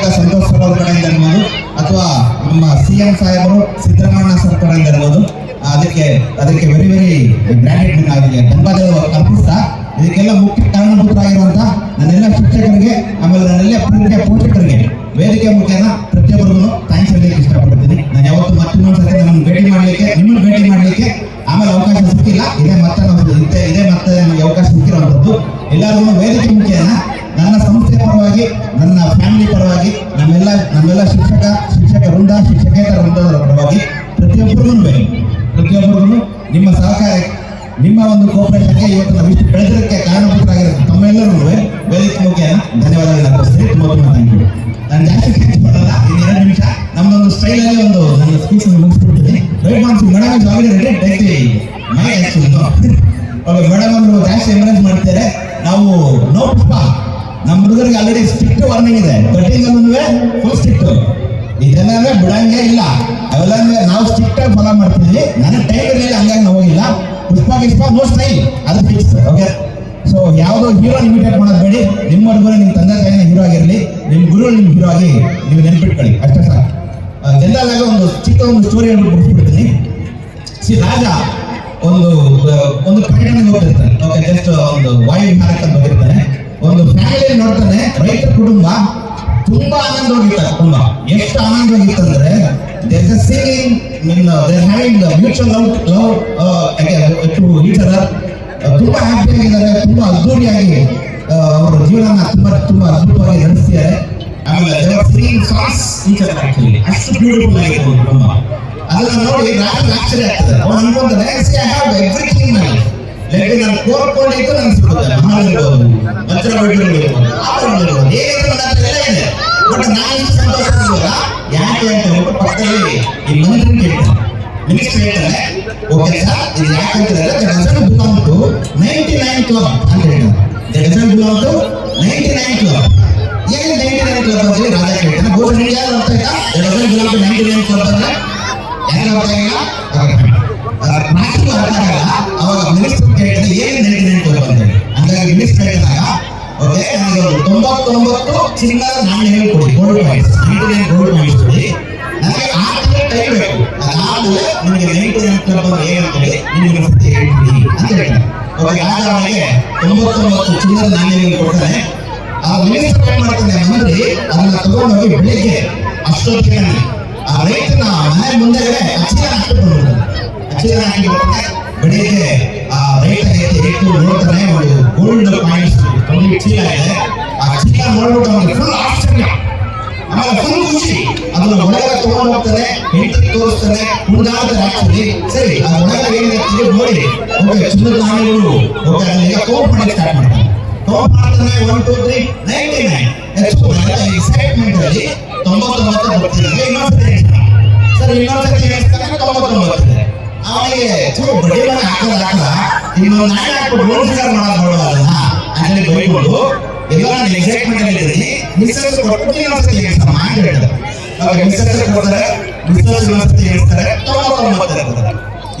From Santhosh sir ಕಡೆಯಿಂದ ಇರ್ಬೋದು, ಅಥವಾ ನಮ್ಮ ಸಿ ಎಂ ಸಾಹೇಬರು ಸಿದ್ದರಾಮಣ್ಣ ಸರ್ ಕಡೆಯಿಂದ ಇರ್ಬೋದು ಅದಕ್ಕೆ ಅದಕ್ಕೆ ವೆರಿ ವೆರಿ ಗ್ರಾಂಡೆಡ್ ಆಗಿದೆ ಧನ್ಯವಾದಗಳು ಅರ್ಪಿಸ್ತಾ, ಇದಕ್ಕೆಲ್ಲ ಮುಖ್ಯ ಕಾರಣಭೂತರಾಗಿರುವಂತ ನನ್ನೆಲ್ಲ ಶಿಕ್ಷಕರಿಗೆ, ಆಮೇಲೆ ನನ್ನೆಲ್ಲ ಪ್ರೀತಿಯ ಪೋಷಕರಿಗೆ ವೇದಿಕೆ ಮುಖೇನ ಪ್ರತಿಯೊಬ್ಬರಿಗೂ ಥ್ಯಾಂಕ್ಸ್ ಹೇಳಲಿಕ್ಕೆ ಇಷ್ಟಪಡ್ತೀನಿ. ನಾನು ಯಾವತ್ತು ಮತ್ತೊಂದು ಸಲ ನಮ್ಮನ್ನು ಭೇಟಿ ಮಾಡಲಿಕ್ಕೆ, ನಿಮ್ಮನ್ನು ಭೇಟಿ ಮಾಡಲಿಕ್ಕೆ ಆಮೇಲೆ ಅವಕಾಶ ಸಿಕ್ಕಿಲ್ಲ. ಇದೇ ಮತ್ತೆ ಇದೆ, ಇದೇ ಮತ್ತೆ ನಮಗೆ ಅವಕಾಶ ಸಿಕ್ಕಿರುವಂಥದ್ದು ಎಲ್ಲರಿಗೂ ವೇದಿಕೆ ಮುಖೇನ ನನ್ನ ಸಂಸ್ಥೆ ಪರವಾಗಿ, ನನ್ನ ಫ್ಯಾಮಿಲಿ ಪರವಾಗಿ, ನಮ್ಮೆಲ್ಲ ನಮ್ಮೆಲ್ಲ ಶಿಕ್ಷಕ ಶಿಕ್ಷಕ ವೃಂದ, ಶಿಕ್ಷಕೇತರ ವೃಂದದವರ ಪರವಾಗಿ ಪ್ರತಿಯೊಬ್ಬರಿಗೂ ಪ್ರತಿಯೊಬ್ಬರಿಗೂ ನಿಮ್ಮ ಸಹಕಾರ, ನಿಮ್ಮ ಒಂದು ಕೋಪರೇಷನ್ಗೆ ಇವತ್ತು ನಾವು ಇಷ್ಟು ಬೆಳೆದಿರಕ್ಕೆ ಕಾರಣಭೂತರಾಗಿರೋ ತಮ್ಮೆಲ್ಲರೂ ವೇದಿಕೆ ಮುಖ್ಯ ಧನ್ಯವಾದಗಳು ಅರ್ಪಿಸ್ತೀನಿ ತುಂಬ ತುಂಬ ಥ್ಯಾಂಕ್ ಯು ನಾನು ಜಾಸ್ತಿ ಖರ್ಚು ಮಾಡಲ್ಲ, ಇನ್ನು ಎರಡು ನಿಮಿಷ. ನಮ್ಮದೊಂದು ಸ್ಟೈಲಲ್ಲಿ ಒಂದು ನನ್ನ speech ಮುಗಿಸ್ಬಿಡ್ತೀನಿ madam already take the my actually okay madam ಅವರು ಜಾಸ್ತಿ ಎಂಕರೇಜ್ ಹುಡುಗರಿಗೆ ಆಲ್ರೆಡಿ ಸ್ಟ್ರಿಕ್ಟ್ ವಾರ್ನಿಂಗ್ ಇದೆ. ಕಟಿಂಗ್ ಅಲ್ಲೂ ಫುಲ್ ಸ್ಟ್ರಿಕ್ಟ್ ಇದೆಲ್ಲ ಬಿಡಂಗೆ ಇಲ್ಲ. ಅವೆಲ್ಲ ನಾವು ಸ್ಟ್ರಿಕ್ಟ್ ಆಗಿ ಫಾಲೋ ಮಾಡ್ತಿದ್ವಿ ನನಗೆ ಟೈಮ್ ಇರಲಿಲ್ಲ ಹಂಗಾಗಿ ನಾವು ಹೋಗಿಲ್ಲ. ಪುಷ್ಪ, ಗಿಷ್ಪ ನೋ ಸ್ಟೈಲ್ ಅದು ಫಿಕ್ಸ್ ಓಕೆ ಸೊ ಯಾವುದೋ ಹೀರೋ ಇಮಿಟೇಟ್ ಮಾಡೋದು ಬೇಡಿ. ನಿಮ್ಮ ಹುಡುಗರು ನಿಮ್ಮ ತಂದೆ ತಾಯಿನ ಹೀರೋ ಆಗಿರಲಿ. ನಿಮ್ಮ ಗುರು ನಿಮ್ಮ ಹೀರೋ ಆಗಿ ನೀವು ನೆನ್ಪಿಟ್ಕೊಳ್ಳಿ. ಅಷ್ಟೇ ಸರ್ ಜನರಲ್ ಆಗಿ ಒಂದು ಚಿಕ್ಕ ಒಂದು ಸ್ಟೋರಿ ಹೇಳ್ಬಿಟ್ಟು ಮುಗಿಸ್ಬಿಡ್ತೀನಿ. ಸಿ ರಾಜ ಒಂದು ಒಂದು ಪರ್ಯಟನೆಗೆ ಹೋಗಿರ್ತಾನೆ ಓಕೆ ಜಸ್ಟ್ ಒಂದು ವಾಯು ವಿಹಾರಕ್ಕೆ ಹೋಗಿರ್ತಾನೆ. ಒಂದು ಫ್ಯಾಮಿಲಿ ನೋಡ್ತಾನೆ, ರೈತ ಕುಟುಂಬ ತುಂಬಾ ಆನಂದವಾಗಿರ್ತಾರೆ ತುಂಬಾ ಎಷ್ಟು ಆನಂದವಾಗಿತ್ತಂದ್ರೆ there is singing mean there having mutual love love to each other ತುಂಬಾ ಹ್ಯಾಪಿ ಆಗಿದ್ದಾರೆ, ತುಂಬಾ ಅದ್ದೂರಿಯಾಗಿ ಅವರ ಜೀವನ ತುಂಬಾ ತುಂಬಾ ಅದ್ಭುತವಾಗಿ ನಡೆಸ್ತಿದ್ದಾರೆ. ಆಮೇಲೆ they were singing songs each other actually ಅಷ್ಟು ಬ್ಯೂಟಿಫುಲ್ ಆಗಿರ್ಬೋದು ಕುಟುಂಬ. ಅದನ್ನ ನೋಡಿ ನಾನು ಆಶ್ಚರ್ಯ ಆಗ್ತದೆ. ಅವ್ನು ಅನ್ಕೊಂತಾರೆ I have everything my like ನಾನು ಕೋರ್ಕೊಂಡಿದ್ದು ನನ್ಗೆ ಯಾಕೆ ಅಂತ ಹೇಳ್ಬಿಟ್ಟು ಪಕ್ಕದಲ್ಲಿ ಈ ಮಂತ್ರಿ ಕೇಳ್ತಾನೆ ಮಿನಿಸ್ಟರ್ ಹೇಳ್ತಾನೆ ಓಕೆ ಸರ್, ಇದು ಯಾಕೆ ಅಂತ ಹೇಳಿದ್ರೆ doesn't belong nine to ninety nine nine club ನಿಮ್ಗೆ ಯಾರು ಅರ್ಥ ಆಯ್ತಾ? ನೈಂಟಿ ನೈನ್ ಅರ್ಥ ಆಗಲ್ಲ ಅವಾಗ ಮಿನಿಸ್ಟರ್ ಕೇಳಿದ್ರೆ ಏನು ನೈಂಟಿ ನೈನ್ ಕ್ಲಬ್ ಅಂತ ಹೇಳಿ ಹಂಗಾಗಿ ಮಿನಿಸ್ಟರ್ ಹೇಳಿದಾಗ ಓಕೆ ನನಗೆ ತೊಂಬತ್ತೊಂಬತ್ತು ಚಿನ್ನದ ನಾಣ್ಯಗಳು ಕೊಡಿ gold coins ninety gold coins ಕೊಡಿ. ನನಗೆ ಆಟದ ಟೈಮ್ ಬೇಕು. ನಿಮಗೆ ನೈಂಟಿ ನೈನ್ ಕ್ಲಬ್ ನಿಮಗೆ ಮತ್ತೆ ಹೇಳ್ತೀನಿ ಅಂತ ಹೇಳ್ತಾರೆ ಅವಾಗ ಆಗ ಅವನಿಗೆ ತೊಂಬತ್ತೊಂಬತ್ತು ಚಿನ್ನದ ನಾಣ್ಯಗಳು ಕೊಡ್ತಾನೆ ಆ ಮಿನಿಸ್ಟರ್ ಏನ್ ಮಾಡ್ತಾನೆ ಮಂದಿ ಅದನ್ನ ತಗೊಂಡು ಹೋಗಿ ಬೆಳಿಗ್ಗೆ ಅಷ್ಟೊತ್ತಿಗೆ ಆ ರೈತನ ಮನೆ ಮುಂದೆ ಅಚ್ಚಿನ ಹಾಕಿಕೊಂಡು ಅಚ್ಚಿನ ಹಾಕಿ ಬರ್ತಾನೆ ಬೆಳಿಗ್ಗೆ ಆ ರೈತ ಎತ್ತಿ ನೋಡ್ತಾನೆ ಒಂದು ಗೋಲ್ಡ್ ಕಾಯಿನ್ಸ್ ಫುಲ್ ಖುಷಿ ಅದನ್ನ ಒಳಗೆ ತಗೊಂಡು ಹೋಗ್ತಾನೆ ಹೆಂಡತಿ ಆಕ್ಚುಲಿ ಸರಿ ಆ ಒಳಗೆ ಏನಿದೆ ತೆಗೆದು ನೋಡಿ ಓಕೆ ಓಕೆ ತೊಂಬತ್ತೊಂಬತ್ತು ಬರ್ತಿದ್ದಾರೆ ಹೇಳ್ತಾನೆ ಸರ್ ಹೇಳ್ತಾನೆ ತೊಂಬತ್ತೊಂಬತ್ತು ಅವನಿಗೆ ತುಂಬಾ ಬಡ್ಡಿ ಮನೆ ಹಾಕೋದು ಹಾಕಲ್ಲ ಇನ್ನೊಂದು ನಾಯಿ ಹಾಕ್ಬಿಟ್ಟು ಫಿಗರ್ ಮಾಡೋದು ನೋಡೋದಲ್ಲ ಅಲ್ಲಿ ಬೈಕೊಂಡು ಎಲ್ಲ ನಾನು ಎಕ್ಸೈಟ್ಮೆಂಟ್ ಅಲ್ಲಿ ಇದ್ದೀನಿ ಮಿಸ್ಸಸ್ ಕೊಟ್ಟು ಇನ್ನೊಂದ್ಸತಿ ಹೇಳ್ತಾರೆ ಮಾಡಿ ಹೇಳ್ತಾರೆ ಅವಾಗ ಮಿಸ್ಸಸ್ ಕೊಡ್ತಾರೆ ಮಿಸ್ಸಸ್ ಇನ್ನೊಂದ್ಸತಿ ಹೇಳ್ತಾರೆ ತೊಂಬತ್ತೊಂಬತ್ತು ಇರ್ತಾರೆ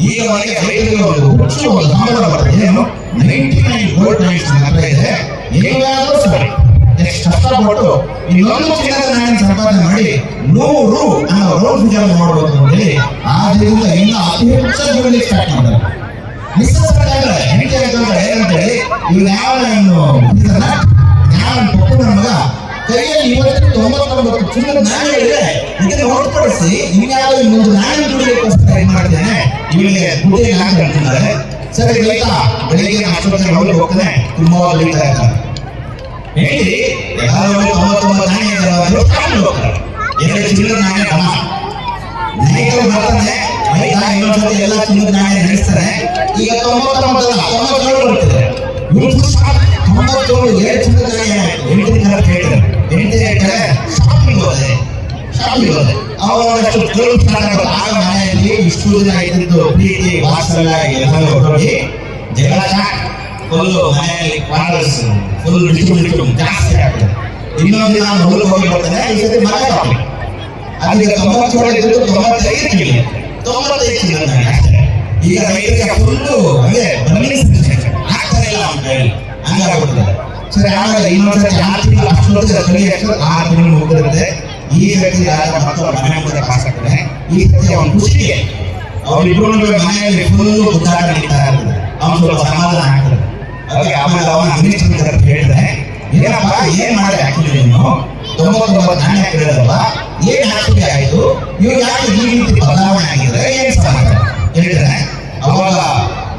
ಈಗ ಅವನಿಗೆ ರೈತರಿಗೆ ಒಂದು ಹುಚ್ಚು ಒಂದು ಹಂಬಲ ಬರ್ತದೆ. ಏನು? ನೈಂಟಿ ನೈನ್ ಗೋಲ್ಡ್ ಹತ್ರ ಇದೆ. ಹೇಗಾದ್ರೂ ಸರಿ. ನೆಕ್ಸ್ಟ್ ಕಷ್ಟ ಕೊಟ್ಟು ಇನ್ನೊಂದು ಚಿನ್ನದ ಸಂಪಾದನೆ ಮಾಡಿ ನೂರು ಅನ್ನೋ ರೌಂಡ್ ಫಿಗರ್ ಅಂತ ಹೇಳಿ ಆ ದಿನದಿಂದ ಇನ್ನ ಅತಿ ಹೆಚ್ಚು ಸ್ಟಾರ್ಟ್ ಮಾಡ್ತಾರೆ. ಮಿಸ್ಸಸ್ ಹೆಂಡತಿ ಆಗ್ತಾರೆ ಏನಂತೇಳಿ ಇವ್ರು ಯಾವ ಇನ್ನು ಯಾವ ಪಪ್ಪು ಕೈಯಲ್ಲಿ ಇವತ್ತು ತೊಂಬತ್ತೊಂಬತ್ತು ಚಿನ್ನದ ನಾಣ್ಯ ಇದೆ ಇದನ್ನು ಹೊರತುಪಡಿಸಿ ಇನ್ಯಾವ ಇನ್ನೊಂದು ನಾಣ್ಯ ದುಡಿಯೋಕ್ಕೋಸ್ಕರ ಏನ್ ಮಾಡ್ತೇನೆ ದುಡ್ಡು ದುಡ್ಡಿಗೆ ಅಂತ ಹೇಳ್ತಿದ್ದಾರೆ ಸರಿ, ರೈತ ಬೆಳಿಗ್ಗೆ ಆಸ್ಪತ್ರೆಗೆ ಹೋಗಿ ಹೋಗ್ತಾನೆ, ತುಂಬಾ ಬೆಳೀತಾ ಇರ್ತಾರೆ ಹೇಳಿ ಎಲ್ಲರೂ ತೊಂಬತ್ತೊಂಬತ್ತು ನಾಣ್ಯ ಇದ್ದಾರೆ ಎರಡು ಕ್ರಮ ನಾಯಕರು ಬರ್ತಾನೆ ಆಯ್ತಾ ಜೊತೆ ಎಲ್ಲ ಚಿನ್ನದ ನಾಣ್ಯ ನಡೆಸ್ತಾರೆ. ಈಗ ತೊಂಬತ್ತೊಂಬತ್ತಲ್ಲ, ತೊಂಬತ್ತೇಳು ಬರ್ತಿದೆ. ಇವ್ರು ಆಗ ಮನೆಯಲ್ಲಿ ಇಷ್ಟು ಜಗಳ ಫುಲ್ ಮನೆಯಲ್ಲಿ ಕಾಂಗ್ರೆಸ್ ಫುಲ್ ಡಿಸ್ಟ್ರಿಬ್ಯೂಟ್ ಜಾಸ್ತಿ ಆಗ್ತದೆ ಇನ್ನೊಂದು ದಿನ ಹೊರಗೆ ಹೋಗಿ ಬರ್ತಾನೆ ಈ ಸತಿ ಮನೆ ಶಾಪಿಂಗ್ ಅದಕ್ಕೆ ತೊಂಬತ್ತೇಳು ಇದ್ದು ತೊಂಬತ್ತೈದು ತಿಳಿ ತೊಂಬತ್ತೈದು ತಿಳಿ ಅಷ್ಟೇ. ಈಗ ರೈತರಿಗೆ ಫುಲ್ಲು ಹಂಗೆ ಬನ್ನಿ ಆಗ್ತಾನೆ ಇಲ್ಲ. ಅವನ ಹೇಳಿ ಹಂಗಾಗ್ಬಿಡ್ತದೆ ಸರಿ ಆಮೇಲೆ ಇನ್ನೊಂದ್ಸರಿ ಆರು ತಿಂಗಳು ಅಷ್ಟೊತ್ತಿಗೆ ಕಲಿ ಅಷ್ಟು ಆರು ತಿಂಗಳು ಹೋಗಿರುತ್ತೆ ಈ ಸತಿ ಆಗ ಮತ್ತೊಬ್ಬ ಮನೆ ಮುಂದೆ ಪಾಸ್ ಆಗ್ತದೆ. ಈ ಸತಿ ಅವನ ಖುಷಿಗೆ ಅವರಿಬ್ರು ಮನೆಯಲ್ಲಿ ಫುಲ್ಲು ಉದ್ದಾರ ನಡೀತಾ ಇರ್ತದೆ. ಅವನು ಸ್ವಲ್ಪ ಸಮಾಧಾನ ಆಗ್ತದೆ. ಅದಕ್ಕೆ ಆಮೇಲೆ ಅವನ ಅಂತ ಹೇಳಿದ್ರೆ, ಏನಪ್ಪ, ಏನ್ ಮಾಡಿ ಹಾಕಿದ್ರಿ ನೀನು ತೊಂಬತ್ತೊಂಬತ್ತು ಹಣ ಕೇಳಿದಲ್ವಾ ಏನ್ ಹಾಕಿದ್ರೆ ಆಯ್ತು? ಇವ್ರು ಯಾಕೆ ಈ ರೀತಿ ಬದಲಾವಣೆ ಆಗಿದೆ ಏನ್ ಸಮಾಚಾರ? ಹೇಳಿದ್ರೆ ಅವಾಗ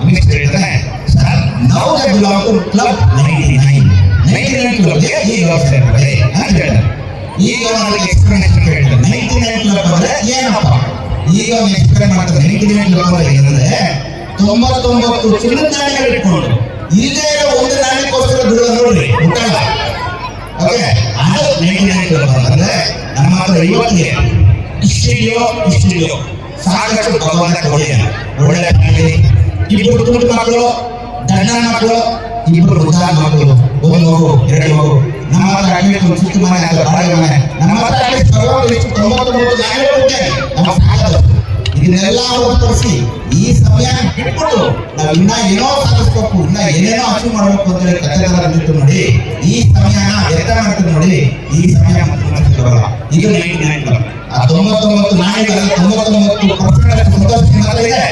ಮಿನಿಸ್ಟರ್ ಹೇಳಿದ್ರೆ ಸರ್ ನಾವು belong to club ninety nine ninety nine ಈ ಅಂತ ಹೇಳಿದ್ರೆ. ಈಗ ನನಗೆ ಎಕ್ಸ್ಪ್ಲನೇಷನ್ ಹೇಳಿದ್ರೆ ನೈನ್ಟಿ ನೈನ್ ಕ್ಲಬ್ ಅಂದ್ರೆ ಏನಪ್ಪ? ಈಗ ಅವ್ನು ಎಕ್ಸ್ಪ್ಲೇನ್ ಮಾಡ್ತಾರೆ ನೈಂಟಿ ನೈನ್ ಕ್ಲಬ್ ಅಂದ್ರೆ ಏನಂದ್ರೆ ತೊಂಬತ್ತೊಂಬತ್ತು ಚಿನ್ನದ ನಾಣ್ಯಗಳು ಇಟ್ಕೊಂಡು ಇಲ್ಲೇ ಒಂದು ನಾಣ್ಯಕ್ಕೋಸ್ಕರ ದುಡಿದ ನೋಡ್ರಿ ಮುಟ್ಟಲ್ಲ ಅಂದ್ರೆ ನಮ್ಮ ಹತ್ರ ಇವತ್ತಿಗೆ ಇಷ್ಟಿದೆಯೋ ಇಷ್ಟಿದೆಯೋ ಸಾಕಷ್ಟು ಭಗವಂತ ಕೊಡಿದ್ದಾನೆ ಒಳ್ಳೆ ಫ್ಯಾಮಿಲಿ. ಇಬ್ಬರು ತುಂಡು ಮಕ್ಕಳು, ದಣ್ಣ ಮಕ್ಕಳು ಇಬ್ಬರು ವೃದ್ಧ ಮಕ್ಕಳು. ಒಂದು ಮಗು ಎರಡು ಮಗು ನಮ್ಮ ಹತ್ರ ಆಗಲಿ ಒಂದು ಚಿಕ್ಕ ಮನೆ ಅಲ್ಲ ಬಾಳೆ ಮನೆ ನಮ್ಮ ಹತ್ರ ಆಗಲಿ ಇಷ್ಟು ತೊಂಬತ್ತೊಂಬತ್ತು ನಾಯಿಗಳು ಇದೆ ನಮ್ಮ ಸಾಕದು. ಇದನ್ನೆಲ್ಲ ಹೊರತುಪಡಿಸಿ ಈ ಸಮಯ ಬಿಟ್ಬಿಟ್ಟು ನಾವು ಇನ್ನ ಏನೋ ಸಾಧಿಸ್ಬೇಕು, ಇನ್ನ ಏನೇನೋ ಅಚೀವ್ ಮಾಡಬೇಕು ಅಂತ ಹೇಳಿ ಕಥೆಗಾರ ನಿಂತು ನೋಡಿ, ಈ ಸಮಯನ ವ್ಯರ್ಥ ಮಾಡ್ತೀವಿ ನೋಡಿ, ಈ ಸಮಯ ಬರಲ್ಲ. ಇದು ನೈಂಟಿ ನೈನ್ ಆ ತೊಂಬತ್ತೊಂಬತ್ತು ನಾಯಿಗಳಲ್ಲಿ ತೊಂಬತ್ತೊಂಬತ್ತು ಪರ್ಸೆಂಟ್ ಇದೆ.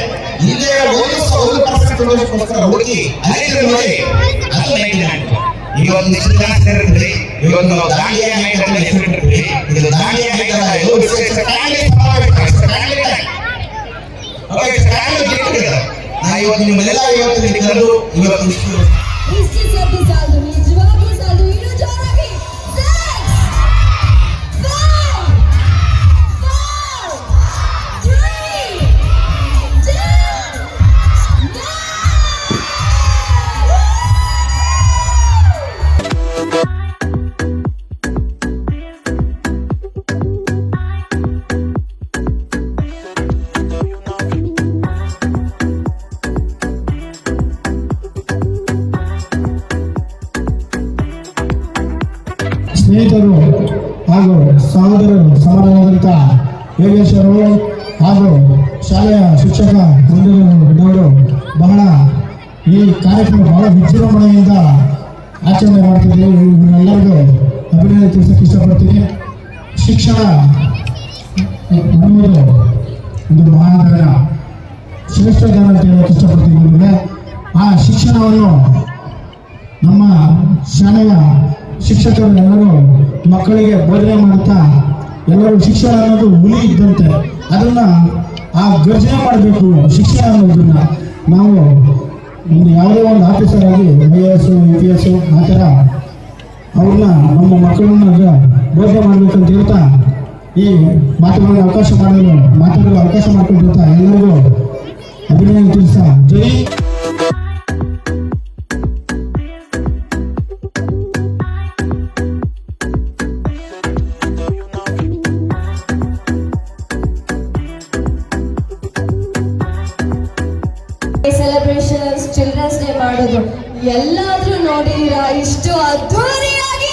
ಇಲ್ಲೇ ಒಂದು ಒಂದು ಪರ್ಸೆಂಟ್ ಸಂತೋಷಕ್ಕೋಸ್ಕರ ಹುಡುಕಿ ಅಲ್ಲಿದ್ರೆ ನೋಡಿ, ಅದು ನೈಂಟಿ ನೈನ್ ಇವತ್ತು ಸೇರಿರ್ತೀವಿ ಇವತ್ತು ನಾವು ಇದು ದಾಂಡಿಯ ನೈಟ್ ಅಲ್ಲ ಇದು ವಿಶೇಷ ಫ್ಯಾಮಿಲಿ ಸಮಾವೇಶ family time okay family get together ನಾ ಇವತ್ತು ನಿಮ್ಮೆಲ್ಲ ಇವತ್ತು ಕರೆದು ಇವತ್ತು ಕಾರ್ಯಕ್ರಮ ಬಹಳ ವಿಜೃಂಭಣೆಯಿಂದ ಆಚರಣೆ ಮಾಡ್ತಿದ್ದೀವಿ ಇವರೆಲ್ಲರಿಗೂ ಅಭಿನಂದನೆ ತಿಳಿಸಕ್ಕೆ ಇಷ್ಟಪಡ್ತೀನಿ. ಶಿಕ್ಷಣ ಅನ್ನುವುದು ಒಂದು ಮಹಾದಾನ ಶ್ರೇಷ್ಠ ದಾನ ಅಂತ ಹೇಳೋಕೆ ಇಷ್ಟಪಡ್ತೀನಿ ನಿಮಗೆ ಆ ಶಿಕ್ಷಣವನ್ನು ನಮ್ಮ ಶಾಲೆಯ ಶಿಕ್ಷಕರು ಎಲ್ಲರೂ, ಮಕ್ಕಳಿಗೆ ಬೋಧನೆ ಮಾಡುತ್ತಾ ಎಲ್ಲರೂ ಶಿಕ್ಷಣ ಅನ್ನೋದು ಹುಲಿ ಇದ್ದಂತೆ. ಅದನ್ನು ಆ ಗರ್ಜನೆ ಮಾಡಬೇಕು ಶಿಕ್ಷಣ ಅನ್ನೋದನ್ನು. ನಾವು ಒಂದು ಯಾವುದೇ ಒಂದು ಆಫೀಸರ್ ಆಗಿ I A S U P S ಆ ಥರ ಅವ್ರನ್ನ, ನಮ್ಮ ಮಕ್ಕಳನ್ನ ಬೋಧನೆ ಮಾಡಬೇಕಂತ ಹೇಳ್ತಾ ಈ ಮಾತುಗಳಿಗೆ ಅವಕಾಶ ಮಾಡಲು ಮಾತಾಡಲು ಅವಕಾಶ ಮಾಡಿಕೊಂಡಿರ್ತಾ ಎಲ್ಲರಿಗೂ ಅಭಿನಂದನೆ ತಿಳಿಸ ಜೈ ಎಲ್ಲಾದ್ರೂ ನೋಡಿದೀರಾ? ಇಷ್ಟು ಅದ್ದೂರಿಯಾಗಿ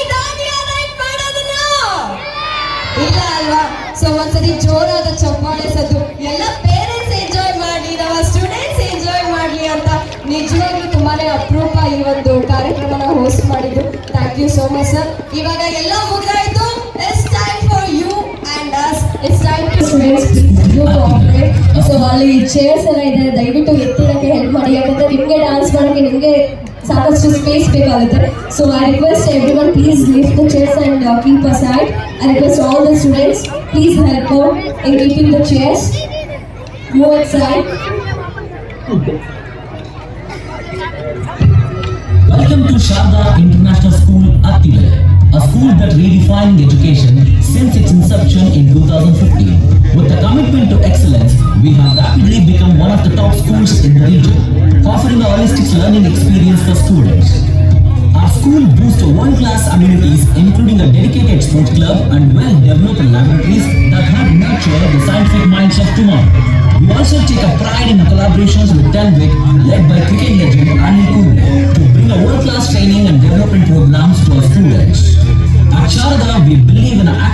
ಇಲ್ಲ ಅಲ್ವಾ? ಸೊ ಒಂದ್ಸರಿ ಜೋರಾದ ಚಪ್ಪಾಳೆ ಸದ್ದು ಎಲ್ಲ ಪೇರೆಂಟ್ಸ್ ಎಂಜಾಯ್ ಮಾಡಿ, ನಮ್ಮ ಸ್ಟೂಡೆಂಟ್ಸ್ ಎಂಜಾಯ್ ಮಾಡ್ಲಿ ಅಂತ ನಿಜವಾಗ್ಲೂ ತುಂಬಾನೇ ಅಪರೂಪ ಈ ಒಂದು ಕಾರ್ಯಕ್ರಮನ ಹೋಸ್ಟ್ ಮಾಡಿದ್ರು thank you so much sir ಇವಾಗ ಎಲ್ಲ ಮುಗಿದಾಯ್ತು. It's time for you and us it's time to students so ಅಲ್ಲಿ ಚೇರ್ಸ್ ಎಲ್ಲ ಇದೆ. ದಯವಿಟ್ಟು ಎತ್ತಿರಕ್ಕೆ ಹೆಲ್ಪ್ ಮಾಡಿ. ಯಾಕಂದ್ರೆ ನಿಮಗೆ ಡಾನ್ಸ್ ಮಾಡೋಕ್ಕೆ ನಿಮಗೆ ಸಾಕಷ್ಟು ಸ್ಪೇಸ್ ಬೇಕಾಗುತ್ತೆ so I request everyone please leave the chairs and keep aside I request all the students please help out in keeping the chairs move at side Welcome to Sharda International School, Attile, a school that redefined education since its inception in 2015. With a commitment to excellence, we have rapidly become one of the top schools in the region, offering a holistic learning experience for students. Our school boasts world-class amenities, including a dedicated sports club and well-developed laboratories that help nurture the scientific minds of tomorrow. We also take a pride in collaborations with Telvic, led by cricket legend Anil Kumble, to bring a world-class training and development programs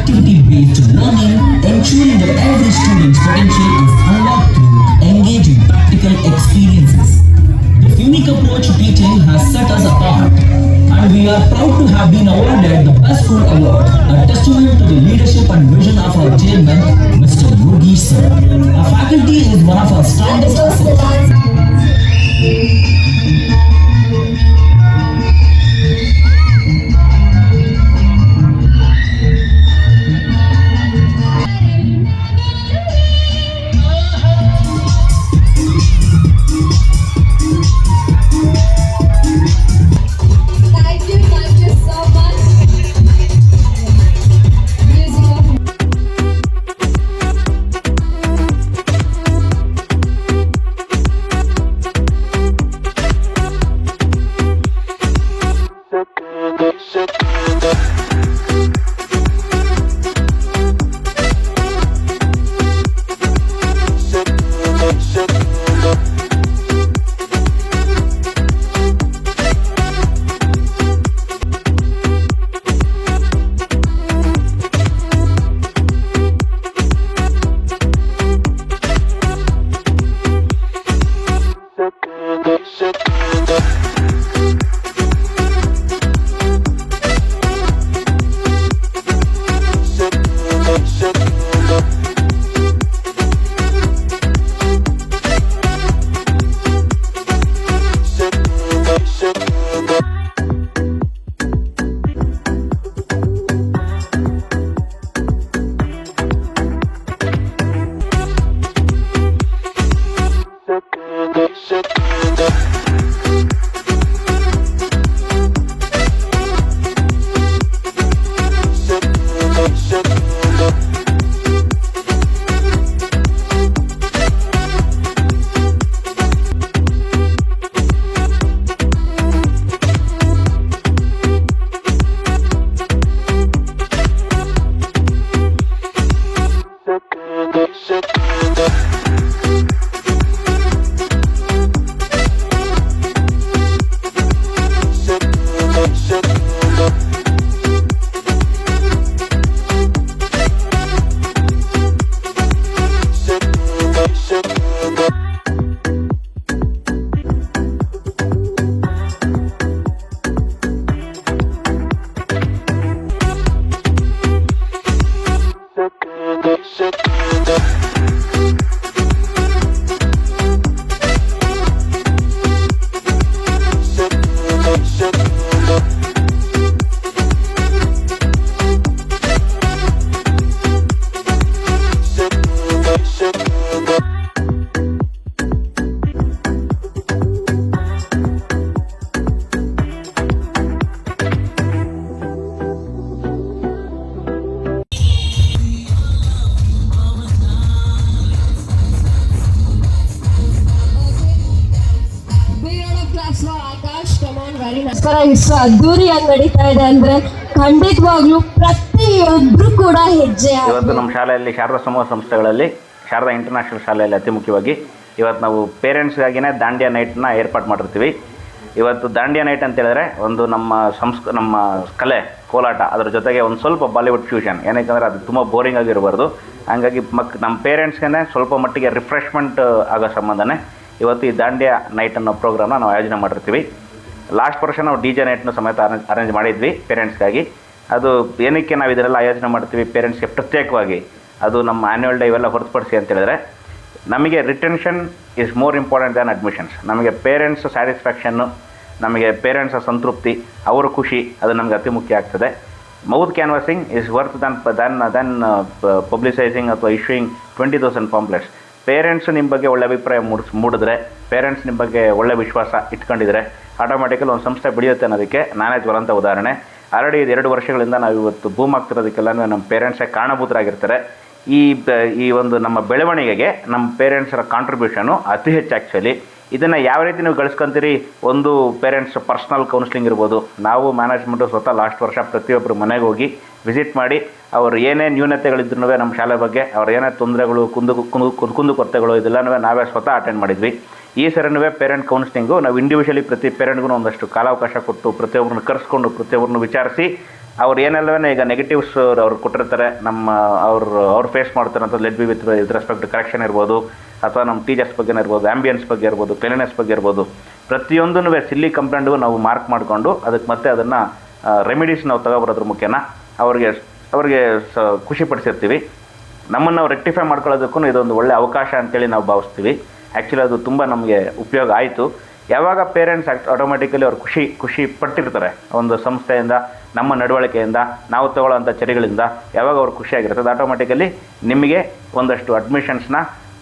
activity-based learning, ensuring that every student's potential is unlocked through engaging practical experiences. This unique approach to teaching has set us apart, and we are proud to have been awarded the Best School Award, a testament to the leadership and vision of our chairman, Mr. Yogesh Sir. Our faculty is one of our strongest assets. ಅದ್ದೂರಿಯಾಗಿ ನಡೀತಾ ಇದೆ ಅಂದ್ರೆ ಖಂಡಿತವಾಗ್ಲೂ ಪ್ರತಿಯೊಬ್ರು ಕೂಡ ಹೆಜ್ಜೆ ಇವತ್ತು. ನಮ್ಮ ಶಾಲೆಯಲ್ಲಿ ಶಾರದಾ ಸಮೂಹ ಸಂಸ್ಥೆಗಳಲ್ಲಿ, ಶಾರದಾ ಇಂಟರ್ನ್ಯಾಷನಲ್ ಶಾಲೆಯಲ್ಲಿ ಅತಿ ಮುಖ್ಯವಾಗಿ ಇವತ್ತು ನಾವು ಪೇರೆಂಟ್ಸ್ಗಾಗಿನೇ ದಾಂಡಿಯಾ ನೈಟ್ನ ಏರ್ಪಾಟ್ ಮಾಡಿರ್ತೀವಿ. ಇವತ್ತು ದಾಂಡಿಯಾ ನೈಟ್ ಅಂತ ಹೇಳಿದ್ರೆ ಒಂದು ನಮ್ಮ ಸಂಸ್ಕ, ನಮ್ಮ ಕಲೆ, ಕೋಲಾಟ, ಅದರ ಜೊತೆಗೆ ಒಂದು ಸ್ವಲ್ಪ ಬಾಲಿವುಡ್ ಫ್ಯೂಷನ್ ಏನಕ್ಕೆ ಅದು ತುಂಬ ಬೋರಿಂಗ್ ಆಗಿರಬಾರ್ದು ಹಂಗಾಗಿ ಮಕ್, ನಮ್ಮ ಪೇರೆಂಟ್ಸ್ಗೆ ಸ್ವಲ್ಪ ಮಟ್ಟಿಗೆ ರಿಫ್ರೆಶ್ಮೆಂಟ್ ಆಗೋ ಸಂಬಂಧನೇ ಇವತ್ತು ಈ ದಾಂಡಿಯಾ ನೈಟ್ ಅನ್ನೋ ಪ್ರೋಗ್ರಾಮ್ನ ನಾವು ಆಯೋಜನೆ ಮಾಡಿರ್ತೀವಿ. ಲಾಸ್ಟ್ ವರ್ಷ ನಾವು ಡಿ ಜೆ ನೈಟ್ನು ಸಮೇತ ಅರೇಂಜ್ ಅರೇಂಜ್ ಮಾಡಿದ್ವಿ ಪೇರೆಂಟ್ಸ್ಗಾಗಿ. ಅದು ಏನಕ್ಕೆ ನಾವು ಇದನ್ನೆಲ್ಲ ಆಯೋಜನೆ ಮಾಡ್ತೀವಿ ಪೇರೆಂಟ್ಸ್ಗೆ ಪ್ರತ್ಯೇಕವಾಗಿ, ಅದು ನಮ್ಮ ಆ್ಯನ್ಯುವಲ್ ಡೇ ಇವೆಲ್ಲ ಹೊರತುಪಡಿಸಿ ಅಂತೇಳಿದ್ರೆ ನಮಗೆ retention is more important than admissions ನಮಗೆ ಪೇರೆಂಟ್ಸ್ ಸ್ಯಾಟಿಸ್ಫ್ಯಾಕ್ಷನ್ನು ನಮಗೆ ಪೇರೆಂಟ್ಸ್ ಸಂತೃಪ್ತಿ, ಅವರ ಖುಷಿ, ಅದು ನಮಗೆ ಅತಿ ಮುಖ್ಯ ಆಗ್ತದೆ. Mouth canvassing is worth than than than publicising ಅಥವಾ issuing twenty thousand pamphlets parents ನಿಮ್ಮ ಬಗ್ಗೆ ಒಳ್ಳೆ ಅಭಿಪ್ರಾಯ ಮೂಡಿಸ್, ಮೂಡಿದ್ರೆ ಪೇರೆಂಟ್ಸ್ ನಿಮ್ಮ ಬಗ್ಗೆ ಒಳ್ಳೆ ವಿಶ್ವಾಸ ಇಟ್ಕೊಂಡಿದ್ರೆ ಆಟೋಮೆಟಿಕಲಿ ಒಂದು ಸಂಸ್ಥೆ ಬೆಳೆಯುತ್ತೆ ಅನ್ನೋದಕ್ಕೆ ನಾನೇ ಜ್ವಲಂತ ಉದಾಹರಣೆ. ಆಲ್ರೆಡಿ ಇದು ಎರಡು ವರ್ಷಗಳಿಂದ ನಾವು ಇವತ್ತು ಬೂಮ್ ಆಗ್ತಿರೋದಕ್ಕೆಲ್ಲ ನಮ್ಮ ಪೇರೆಂಟ್ಸೇ ಕಾರಣಭೂತರಾಗಿರ್ತಾರೆ. ಈ ಈ ಒಂದು ನಮ್ಮ ಬೆಳವಣಿಗೆಗೆ ನಮ್ಮ ಪೇರೆಂಟ್ಸರ ಕಾಂಟ್ರಿಬ್ಯೂಷನು ಅತಿ ಹೆಚ್ಚು ಆ್ಯಕ್ಚುಲಿ ಇದನ್ನು ಯಾವ ರೀತಿ ನೀವು ಗಳಿಸ್ಕೊಂತೀರಿ? ಒಂದು ಪೇರೆಂಟ್ಸ್ ಪರ್ಸ್ನಲ್ ಕೌನ್ಸಿಲಿಂಗ್ ಇರ್ಬೋದು. ನಾವು ಮ್ಯಾನೇಜ್ಮೆಂಟು ಸ್ವತಃ ಲಾಸ್ಟ್ ವರ್ಷ ಪ್ರತಿಯೊಬ್ಬರು ಮನೆಗೆ ಹೋಗಿ ವಿಸಿಟ್ ಮಾಡಿ, ಅವರು ಏನೇ ನ್ಯೂನತೆಗಳಿದ್ರು ನಮ್ಮ ಶಾಲೆ ಬಗ್ಗೆ, ಅವ್ರ ಏನೇ ತೊಂದರೆಗಳು, ಕುಂದು ಕುಂದು ಕುಂದು ಕೊರತೆಗಳು ಇದೆಲ್ಲನೂ ನಾವೇ ಸ್ವತಃ ಅಟೆಂಡ್ ಮಾಡಿದ್ವಿ. ಈ ಸರಿನೂ ಪೇರೆಂಟ್ ಕೌನ್ಸಿಲಿಂಗು ನಾವು ಇಂಡಿವಿಜುವಲಿ ಪ್ರತಿ ಪೇರೆಂಟ್ಗೂ ಒಂದಷ್ಟು ಕಾಲಾವಕಾಶ ಕೊಟ್ಟು ಪ್ರತಿಯೊಬ್ಬರನ್ನ ಕರೆಸ್ಕೊಂಡು ಪ್ರತಿಯೊಬ್ಬರನ್ನು ವಿಚಾರಿಸಿ, ಅವ್ರು ಏನೆಲ್ಲವೇ ಈಗ ನೆಗೆಟಿವ್ಸ್ ಅವ್ರು ಕೊಟ್ಟಿರ್ತಾರೆ, ನಮ್ಮ ಅವರು, ಅವ್ರು ಫೇಸ್ ಅಂತ let be with with respect correction ಇರ್ಬೋದು, ಅಥವಾ ನಮ್ಮ ಟೀಚರ್ಸ್ ಬಗ್ಗೆ ಇರ್ಬೋದು ಆಂಬಿಯನ್ಸ್ ಬಗ್ಗೆ ಇರ್ಬೋದು ಕ್ಲೀನೆಸ್ ಬಗ್ಗೆ ಇರ್ಬೋದು ಪ್ರತಿಯೊಂದೂ ಸಿಲ್ಲಿ ಕಂಪ್ಲೇಂಟ್ಗೂ ನಾವು ಮಾರ್ಕ್ ಮಾಡಿಕೊಂಡು, ಅದಕ್ಕೆ ಮತ್ತೆ ಅದನ್ನು ರೆಮಿಡೀಸ್ ನಾವು ತಗೋಬರೋದ್ರ ಮುಖ್ಯನ? ಅವ್ರಿಗೆ ಅವ್ರಿಗೆ ಸ ಖುಷಿಪಡಿಸಿರ್ತೀವಿ ನಮ್ಮನ್ನು ನಾವು ರೆಕ್ಟಿಫೈ ಮಾಡ್ಕೊಳ್ಳೋದಕ್ಕೂ ಇದೊಂದು ಒಳ್ಳೆಯ ಅವಕಾಶ ಅಂತೇಳಿ ನಾವು ಭಾವಿಸ್ತೀವಿ. ಆ್ಯಕ್ಚುಲಿ ಅದು ತುಂಬ ನಮಗೆ ಉಪಯೋಗ ಆಯಿತು. ಯಾವಾಗ ಪೇರೆಂಟ್ಸ್ ಆಟೋಮೆಟಿಕಲಿ ಅವ್ರು ಖುಷಿ ಖುಷಿ ಪಟ್ಟಿರ್ತಾರೆ ಒಂದು ಸಂಸ್ಥೆಯಿಂದ, ನಮ್ಮ ನಡವಳಿಕೆಯಿಂದ, ನಾವು ತಗೊಳ್ಳೋಂಥ ಚರಿಗಳಿಂದ ಯಾವಾಗ ಅವ್ರು ಖುಷಿಯಾಗಿರ್ತದೆ ಆಟೋಮೆಟಿಕಲಿ ನಿಮಗೆ ಒಂದಷ್ಟು ಅಡ್ಮಿಷನ್ಸ್ನ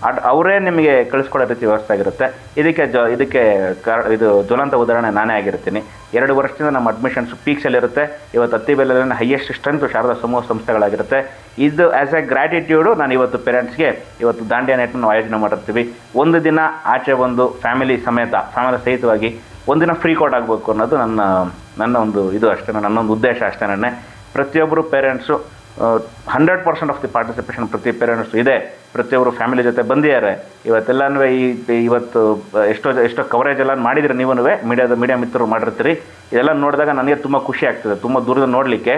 ಅಡ್ ಅವರೇ ನಿಮಗೆ ಕಳಿಸ್ಕೊಡೋ ರೀತಿ ವ್ಯವಸ್ಥೆ ಆಗಿರುತ್ತೆ. ಇದಕ್ಕೆ ಜ, ಇದಕ್ಕೆ ಕಾರ, ಇದು ಜ್ವಲಂತ ಉದಾಹರಣೆ ನಾನೇ ಆಗಿರ್ತೀನಿ. ಎರಡು ವರ್ಷದಿಂದ ನಮ್ಮ ಅಡ್ಮಿಷನ್ಸ್ ಪೀಕ್ಸಲ್ಲಿರುತ್ತೆ ಇವತ್ತು ಹತ್ತಿ ಬೆಲೆಯಲ್ಲಿ ಹೈಯೆಸ್ಟ್ ಸ್ಟ್ರೆಂತ್ ಶಾರದಾ ಸಮೂಹ ಸಂಸ್ಥೆಗಳಾಗಿರುತ್ತೆ. ಇದು ಆ್ಯಸ್ ಎ ಗ್ರ್ಯಾಟಿಟ್ಯೂಡು ನಾನು ಇವತ್ತು ಪೇರೆಂಟ್ಸ್ಗೆ ಇವತ್ತು ದಾಂಡಿಯಾ ನೆಟ್ನ ನಾವು ಆಯೋಜನೆ ಮಾಡಿರ್ತೀವಿ. ಒಂದು ದಿನ ಆಚೆ ಒಂದು ಫ್ಯಾಮಿಲಿ ಸಮೇತ ಫ್ಯಾಮಿಲಿ ಸಹಿತವಾಗಿ ಒಂದಿನ ಫ್ರೀ ಕೋಟ್ ಆಗಬೇಕು ಅನ್ನೋದು ನನ್ನ ನನ್ನ ಒಂದು ಇದು ಅಷ್ಟೇ ನನ್ನೊಂದು ಉದ್ದೇಶ ಅಷ್ಟೇ ನನ್ನೇ ಪ್ರತಿಯೊಬ್ಬರು parents hundred percent of the participation ಪ್ರತಿ ಪೇರೆಂಟ್ಸ್ ಇದೆ. ಪ್ರತಿಯೊಬ್ಬರು ಫ್ಯಾಮಿಲಿ ಜೊತೆ ಬಂದಿದ್ದಾರೆ. ಇವತ್ತೆಲ್ಲನೂ ಈ ಇವತ್ತು ಎಷ್ಟೋ ಎಷ್ಟೋ ಕವರೇಜ್ ಎಲ್ಲ ಮಾಡಿದರೆ ನೀವೂ ಮೀಡಿಯಾದ ಮೀಡಿಯಾ ಮಿತ್ರರು ಮಾಡಿರ್ತೀರಿ. ಇದೆಲ್ಲ ನೋಡಿದಾಗ ನನಗೆ ತುಂಬ ಖುಷಿ ಆಗ್ತದೆ. ತುಂಬ ದೂರದ ನೋಡಲಿಕ್ಕೆ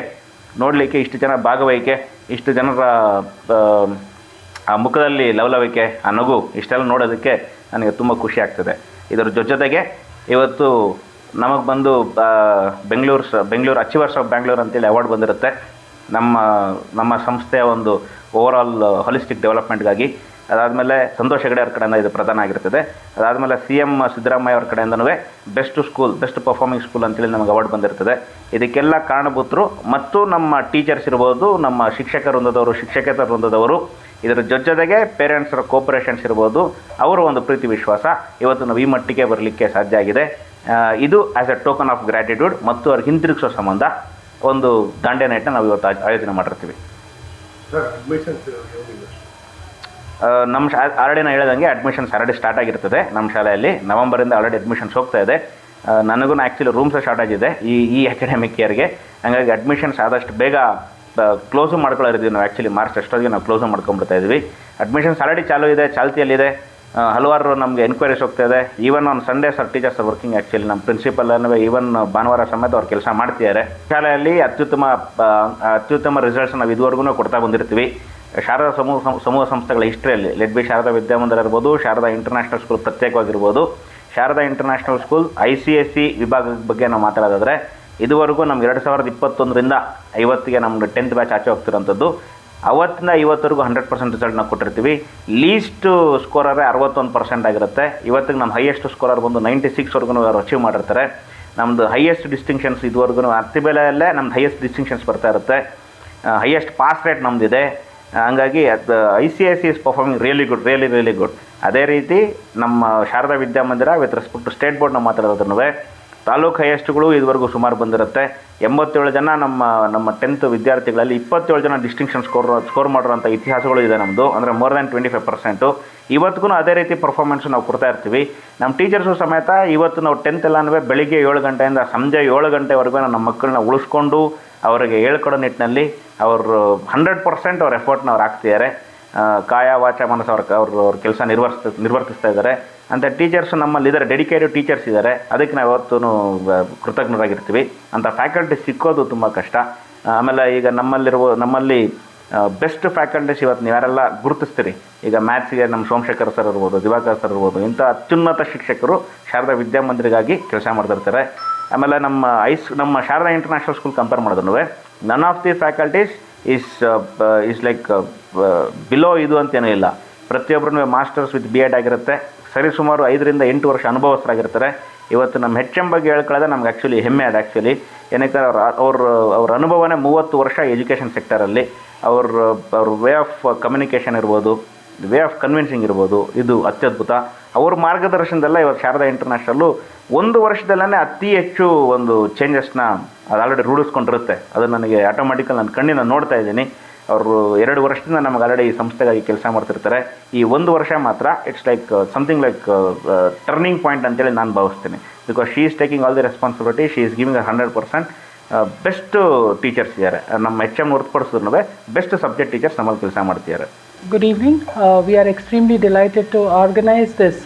ನೋಡಲಿಕ್ಕೆ ಇಷ್ಟು ಜನ ಭಾಗವಹಿಕೆ ಇಷ್ಟು ಜನರ ಆ, ಮುಖದಲ್ಲಿ ಲವಲವಿಕೆ ಆ ನಗು ಇಷ್ಟೆಲ್ಲ ನೋಡೋದಕ್ಕೆ ನನಗೆ ತುಂಬ ಖುಷಿ ಆಗ್ತದೆ. ಇದರ ಜೊತೆಗೆ ಇವತ್ತು ನಮಗೆ ಬಂದು ಬೆಂಗಳೂರು ಬೆಂಗಳೂರು ಅಚೀವರ್ಸ್ ಆಫ್ ಬ್ಯಾಂಗ್ಳೂರ್ ಅಂತೇಳಿ ಅವಾರ್ಡ್ ಬಂದಿರುತ್ತೆ. ನಮ್ಮ ನಮ್ಮ ಸಂಸ್ಥೆಯ ಒಂದು ಓವರ್ ಆಲ್ ಹೊಲಿಸ್ಟಿಕ್ ಡೆವಲಪ್ಮೆಂಟ್ಗಾಗಿ ಅದಾದಮೇಲೆ ಸಂತೋಷ್ ಹೆಗಡೆ ಅವ್ರ ಕಡೆಯಿಂದ ಇದು ಪ್ರಧಾನ ಆಗಿರ್ತದೆ. ಅದಾದಮೇಲೆ ಸಿ ಎಂ ಸಿದ್ದರಾಮಯ್ಯ ಅವ್ರ ಕಡೆಯಿಂದನೂ best school best performing school ಅಂತೇಳಿ ನಮಗೆ ಅವಾರ್ಡ್ ಬಂದಿರ್ತದೆ. ಇದಕ್ಕೆಲ್ಲ ಕಾರಣಭೂತರು ಮತ್ತು ನಮ್ಮ ಟೀಚರ್ಸ್ ಇರ್ಬೋದು, ನಮ್ಮ ಶಿಕ್ಷಕರ ವೃಂದದವರು, ಶಿಕ್ಷಕೇತರ ವೃಂದದವರು, ಇದರ ಜೊತೆಗೆ ಪೇರೆಂಟ್ಸ್ರ ಕೋಪರೇಷನ್ಸ್ ಇರ್ಬೋದು, ಅವರ ಒಂದು ಪ್ರೀತಿ ವಿಶ್ವಾಸ. ಇವತ್ತು ನಾವು ಈ ಮಟ್ಟಿಗೆ ಬರಲಿಕ್ಕೆ ಸಾಧ್ಯ ಆಗಿದೆ. ಇದು as a token of gratitude ಮತ್ತು ಅವ್ರಿಗೆ ಹಿಂತಿರುಗಿಸೋ ಸಂಬಂಧ. ಒಂದು ದಾಂಡೆ ನೈಟ್ನ ನಾವು ಇವತ್ತು ಆಯೋಜನೆ ಮಾಡಿರ್ತೀವಿ. ನಮ್ಮ ಶಾ ಆಲ್ರೆಡಿ ನಾನು ಹೇಳ್ದಂಗೆ ಅಡ್ಮಿಷನ್ಸ್ ಆಲ್ರೆಡಿ ಸ್ಟಾರ್ಟ್ ಆಗಿರ್ತದೆ ನಮ್ಮ ಶಾಲೆಯಲ್ಲಿ. ನವಂಬರಿಂದ ಆಲ್ರೆಡಿ ಅಡ್ಮಿಷನ್ಸ್ ಹೋಗ್ತಾ ಇದೆ. ನನಗೂ ಆ್ಯಕ್ಚುಲಿ ರೂಮ್ಸ್ ಶಾರ್ಟೇಜ್ ಇದೆ. ಈ ಈ ಅಕಾಡೆಮಿಕ್ ಇಯರ್ಗೆ ಹಾಗಾಗಿ ಅಡ್ಮಿಷನ್ಸ್ ಆದಷ್ಟು ಬೇಗ ಕ್ಲೋಸು ಮಾಡ್ಕೊಳ್ಳೋರಿದ್ದೀವಿ ನಾವು ಆ್ಯಕ್ಚುಲಿ ಮಾರ್ಚ್ ಅಷ್ಟೊತ್ತಿಗೆ ನಾವು ಕ್ಲೋಸು ಮಾಡ್ಕೊಂಬಿಡ್ತಾ ಇದ್ವಿ. ಅಡ್ಮಿಷನ್ಸ್ ಆಲ್ರೆಡಿ ಚಾಲೂ ಇದೆ ಚಾಲ್ತಿಯಲ್ಲಿದೆ. ಹಲವಾರು ನಮಗೆ ಎನ್ಕ್ವೈರೀಸ್ ಹೋಗ್ತಾ ಇದೆ. Even on Sunday sir teachers working actually ನಮ್ಮ ಪ್ರಿನ್ಸಿಪಲ್ ಅನ್ನೋ ಈವನ್ ಭಾನುವಾರ ಸಮೇತ ಅವ್ರು ಕೆಲಸ ಮಾಡ್ತಿದ್ದಾರೆ. ಶಾಲೆಯಲ್ಲಿ ಅತ್ಯುತ್ತಮ ಅತ್ಯುತ್ತಮ ರಿಸಲ್ಟ್ಸ್ ನಾವು ಇದುವರೆಗೂ ಕೊಡ್ತಾ ಬಂದಿರ್ತೀವಿ. ಶಾರದಾ ಸಮೂಹ ಸಮೂಹ ಸಂಸ್ಥೆಗಳ ಹಿಸ್ಟ್ರಿಯಲ್ಲಿ ಲೆಡ್ ಬಿ ಶಾರದಾ ವಿದ್ಯಾಮಂದಿರ ಇರ್ಬೋದು Sharada international school ಪ್ರತ್ಯೇಕವಾಗಿರ್ಬೋದು, Sharada international school I C S C ವಿಭಾಗದ ಬಗ್ಗೆ ನಾವು ಮಾತಾಡೋದಾದರೆ ಇದುವರೆಗೂ ನಮ್ಗೆ ಎರಡು ಸಾವಿರದ ಇಪ್ಪತ್ತೊಂದರಿಂದ ಐವತ್ತಿಗೆ ನಮ್ಗೆ ಟೆಂತ್ ಬ್ಯಾಚ್ ಆಚೆ ಹೋಗ್ತಿರೋಂಥದ್ದು. ಅವತ್ತಿಂದ ಇವತ್ತರೆಗೂ ಹಂಡ್ರೆಡ್ ಪರ್ಸೆಂಟ್ ರಿಸಲ್ಟ್ ನಾವು ಕೊಟ್ಟಿರ್ತೀವಿ. ಲೀಸ್ಟ್ ಸ್ಕೋರರೇ ಅರವತ್ತೊಂದು ಪರ್ಸೆಂಟ್ ಆಗಿರುತ್ತೆ. ಇವತ್ತಿಗೆ ನಮ್ಮ ಹೈಯೆಸ್ಟ್ ಸ್ಕೋರರ್ ಬಂದು ನೈಂಟಿ ಸಿಕ್ಸ್ವರೆಗೂ ಅವರು ಅಚೀವ್ ಮಾಡಿರ್ತಾರೆ. ನಮ್ಮದು ಹೈಯೆಸ್ಟ್ ಡಿಸ್ಟಿಂಕ್ಷನ್ಸ್ ಇದುವರೆಗೂ ಅತ್ತಿಬೆಲೆಯಲ್ಲೇ ನಮ್ದು ಹೈಯೆಸ್ಟ್ ಡಿಸ್ಟಿಂಕ್ಷನ್ಸ್ ಬರ್ತಾ ಇರುತ್ತೆ. ಹೈಯೆಸ್ಟ್ ಪಾಸ್ ರೇಟ್ ನಮ್ಮದಿದೆ ಹಾಗಾಗಿ ಅದು I C I C is performing really good really really good ಅದೇ ರೀತಿ ನಮ್ಮ Sharada Vidyamandira with respect to state ಬೋರ್ಡ್ನ ಮಾತಾಡೋದ್ರೂ ತಾಲೂಕು ಹೈಯೆಸ್ಟ್ಗಳು ಇದುವರೆಗೂ ಸುಮಾರು ಬಂದಿರುತ್ತೆ. ಎಂಬತ್ತೇಳು ಜನ ನಮ್ಮ ನಮ್ಮ ಟೆಂತ್ ವಿದ್ಯಾರ್ಥಿಗಳಲ್ಲಿ ಇಪ್ಪತ್ತೇಳು ಜನ ಡಿಸ್ಟಿಂಕ್ಷನ್ ಸ್ಕೋರ್ ಸ್ಕೋರ್ ಮಾಡಿರೋಂಥ ಇತಿಹಾಸಗಳು ಇದೆ ನಮ್ಮದು ಅಂದರೆ more than twenty five percent ಇವತ್ತಿಗೂ ಅದೇ ರೀತಿ ಪರ್ಫಾರ್ಮೆನ್ಸ್ ನಾವು ಕೊಡ್ತಾ ಇರ್ತೀವಿ. ನಮ್ಮ ಟೀಚರ್ಸು ಸಮೇತ ಇವತ್ತು ನಾವು ಟೆಂತ್ ಎಲ್ಲನೂ ಬೆಳಿಗ್ಗೆ ಏಳು ಗಂಟೆಯಿಂದ ಸಂಜೆ ಏಳು ಗಂಟೆವರೆಗೂ ನಮ್ಮ ಮಕ್ಕಳನ್ನ ಉಳಿಸ್ಕೊಂಡು ಅವರಿಗೆ ಹೇಳ್ಕೊಡೋ ನಿಟ್ಟಿನಲ್ಲಿ ಅವರು ಹಂಡ್ರೆಡ್ ಪರ್ಸೆಂಟ್ ಅವ್ರ ಎಫರ್ಟ್ನ ಅವ್ರು ಹಾಕ್ತಿದ್ದಾರೆ. ಕಾಯ ವಾಚ ಮನಸ್ಸು ಅವ್ರ ಅವರು ಅವ್ರ ಕೆಲಸ ನಿರ್ವಹಿಸ್ತ ನಿರ್ವರ್ತಿಸ್ತಾ ಇದ್ದಾರೆ. ಅಂತ ಟೀಚರ್ಸ್ ನಮ್ಮಲ್ಲಿ ಇದ್ದಾರೆ. ಡೆಡಿಕೇಟೆಡ್ ಟೀಚರ್ಸ್ ಇದ್ದಾರೆ. ಅದಕ್ಕೆ ನಾವು ಯಾವತ್ತೂ ಕೃತಜ್ಞರಾಗಿರ್ತೀವಿ. ಅಂಥ ಫ್ಯಾಕಲ್ಟಿ ಸಿಕ್ಕೋದು ತುಂಬ ಕಷ್ಟ. ಆಮೇಲೆ ಈಗ ನಮ್ಮಲ್ಲಿರುವ, ನಮ್ಮಲ್ಲಿ ಬೆಸ್ಟ್ ಫ್ಯಾಕಲ್ಟೀಸ್ ಇವತ್ತು ನೀವು ಯಾರೆಲ್ಲ ಗುರುತಿಸ್ತೀರಿ. ಈಗ ಮ್ಯಾಥ್ಸ್ಗೆ ನಮ್ಮ ಸೋಮಶೇಖರ್ ಸರ್ ಇರ್ಬೋದು, ದಿವಾಕರ್ ಸರ್ ಇರ್ಬೋದು, ಇಂಥ ಅತ್ಯುನ್ನತ ಶಿಕ್ಷಕರು ಶಾರದಾ ವಿದ್ಯಾಮಂದಿರಿಗಾಗಿ ಕೆಲಸ ಮಾಡ್ತಿರ್ತಾರೆ. ಆಮೇಲೆ ನಮ್ಮ ಐಸ್ ನಮ್ಮ ಶಾರದಾ ಇಂಟರ್ನ್ಯಾಷನಲ್ ಸ್ಕೂಲ್ ಕಂಪೇರ್ ಮಾಡಿದ್ರು none of the faculties is is like below ಇದು ಅಂತೇನೂ ಇಲ್ಲ. ಪ್ರತಿಯೊಬ್ಬರೂ ಮಾಸ್ಟರ್ಸ್ ವಿತ್ ಬಿ ಎಡ್ ಆಗಿರುತ್ತೆ. ಸರಿ ಸುಮಾರು ಐದರಿಂದ ಎಂಟು ವರ್ಷ ಅನುಭವಸ್ಥರಾಗಿರ್ತಾರೆ. ಇವತ್ತು ನಮ್ಮ ಹೆಚ್ ಎಂ ಬಗ್ಗೆ ಹೇಳ್ಕೊಳ್ಳೋದೆ ನಮ್ಗೆ ಆ್ಯಕ್ಚುಲಿ ಹೆಮ್ಮೆ ಅದು ಆ್ಯಕ್ಚುಲಿ ಏನಕ್ಕೆ ಅವ್ರ ಅವ್ರ ಅವ್ರ ಅನುಭವನೇ ಮೂವತ್ತು ವರ್ಷ ಎಜುಕೇಷನ್ ಸೆಕ್ಟರಲ್ಲಿ ಅವ್ರ ಅವ್ರ ವೇ ಆಫ್ ಕಮ್ಯುನಿಕೇಷನ್ ಇರ್ಬೋದು ವೇ ಆಫ್ ಕನ್ವಿನ್ಸಿಂಗ್ ಇರ್ಬೋದು. ಇದು ಅತ್ಯದ್ಭುತ. ಅವ್ರ ಮಾರ್ಗದರ್ಶನದಲ್ಲ ಇವತ್ತು ಶಾರದಾ ಇಂಟರ್ನ್ಯಾಷನಲ್ಲು ಒಂದು ವರ್ಷದಲ್ಲೇ ಅತಿ ಹೆಚ್ಚು ಒಂದು ಚೇಂಜಸ್ನ ಅದು ಆಲ್ರೆಡಿ ರೂಢಿಸ್ಕೊಂಡಿರುತ್ತೆ ಅದು ನನಗೆ ಆಟೋಮೆಟಿಕಲ್ ನನ್ನ ಕಣ್ಣಿನ ನೋಡ್ತಾ ಇದ್ದೀನಿ. ಅವರು ಎರಡು ವರ್ಷದಿಂದ ನಮಗೆ ಆಲ್ರೆಡಿ ಈ ಸಂಸ್ಥೆಗಾಗಿ ಕೆಲಸ ಮಾಡ್ತಿರ್ತಾರೆ. ಈ ಒಂದು ವರ್ಷ ಮಾತ್ರ it's like something like turning point ಅಂತೇಳಿ ನಾನು ಭಾವಿಸ್ತೀನಿ. Because she is taking all the responsibility she is giving a hundred percent best teachers ಇದ್ದಾರೆ. ನಮ್ಮ ಎಚ್ ಎಂ ಹೊರತುಪಡಿಸಿದ್ರು ಬೆಸ್ಟ್ ಸಬ್ಜೆಕ್ಟ್ ಟೀಚರ್ಸ್ ನಮ್ಮಲ್ಲಿ ಕೆಲಸ ಮಾಡ್ತಿದ್ದಾರೆ. Good evening we are extremely delighted to organise this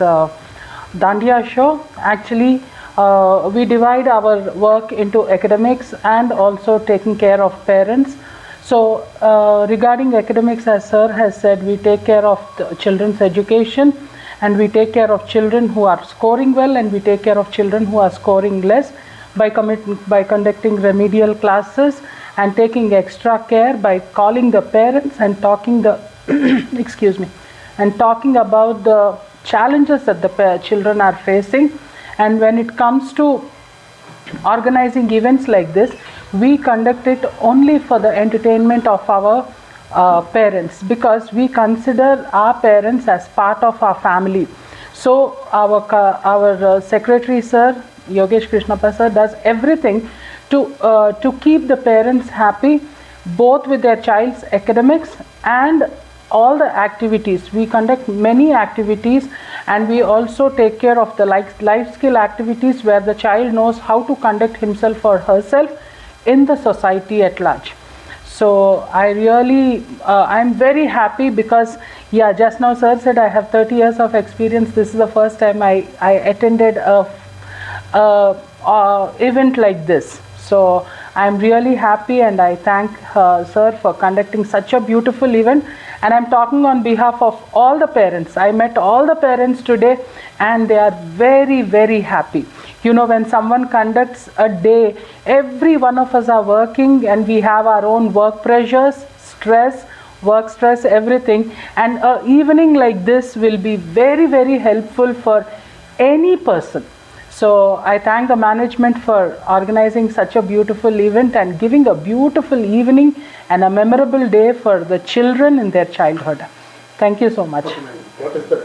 dandiya show actually uh, we divide our work into academics and also taking care of parents. So, uh, regarding academics, as Sir has said, we take care of the children's education and we take care of children who are scoring well and we take care of children who are scoring less by, commit- by conducting remedial classes and taking extra care by calling the parents and talking the excuse me and talking about the challenges that the children are facing and when it comes to organizing events like this, we conduct it only for the entertainment of our uh, parents because we consider our parents as part of our family. So our our uh, secretary sir Yogesh Krishnappa sir does everything to uh, to keep the parents happy both with their child's academics and all the activities. We conduct many activities and we also take care of the life, life skill activities where the child knows how to conduct himself or herself in the society at large. So I really, uh, I'm very happy because, yeah, just now sir said I have 30 years of experience. This is the first time I, I attended a, a, a event like this. So I'm really happy and I thank uh, sir for conducting such a beautiful event. And I'm talking on behalf of all the parents. I met all the parents today and they are very, very happy. You know, when someone conducts a day, every one of us are working and we have our own work pressures, stress, work stress, everything. And a evening like this will be very, very helpful for any person. So I thank the management for organizing such a beautiful event and giving a beautiful evening and a memorable day for the children in their childhood. Thank you so much. What is the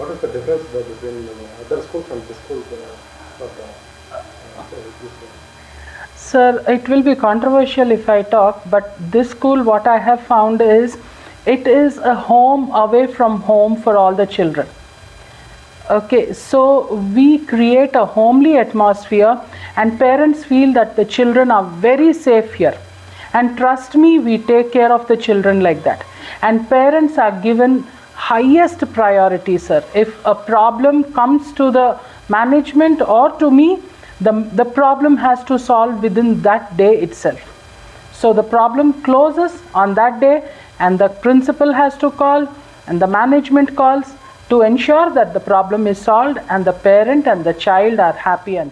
what is the difference between uh, other schools and this school? Uh, uh? Sir, it will be controversial if I talk, but this school, what I have found is it is a home away from home for all the children. Okay, so we create a homely atmosphere, and parents feel that the children are very safe here. And trust me, we take care of the children like that. And parents are given highest priority, sir. If a problem comes to the management or to me, the, the problem has to solve within that day itself. So the problem closes on that day, and the principal has to call, and the management calls to ensure that the problem is solved, and the parent and the child are happy and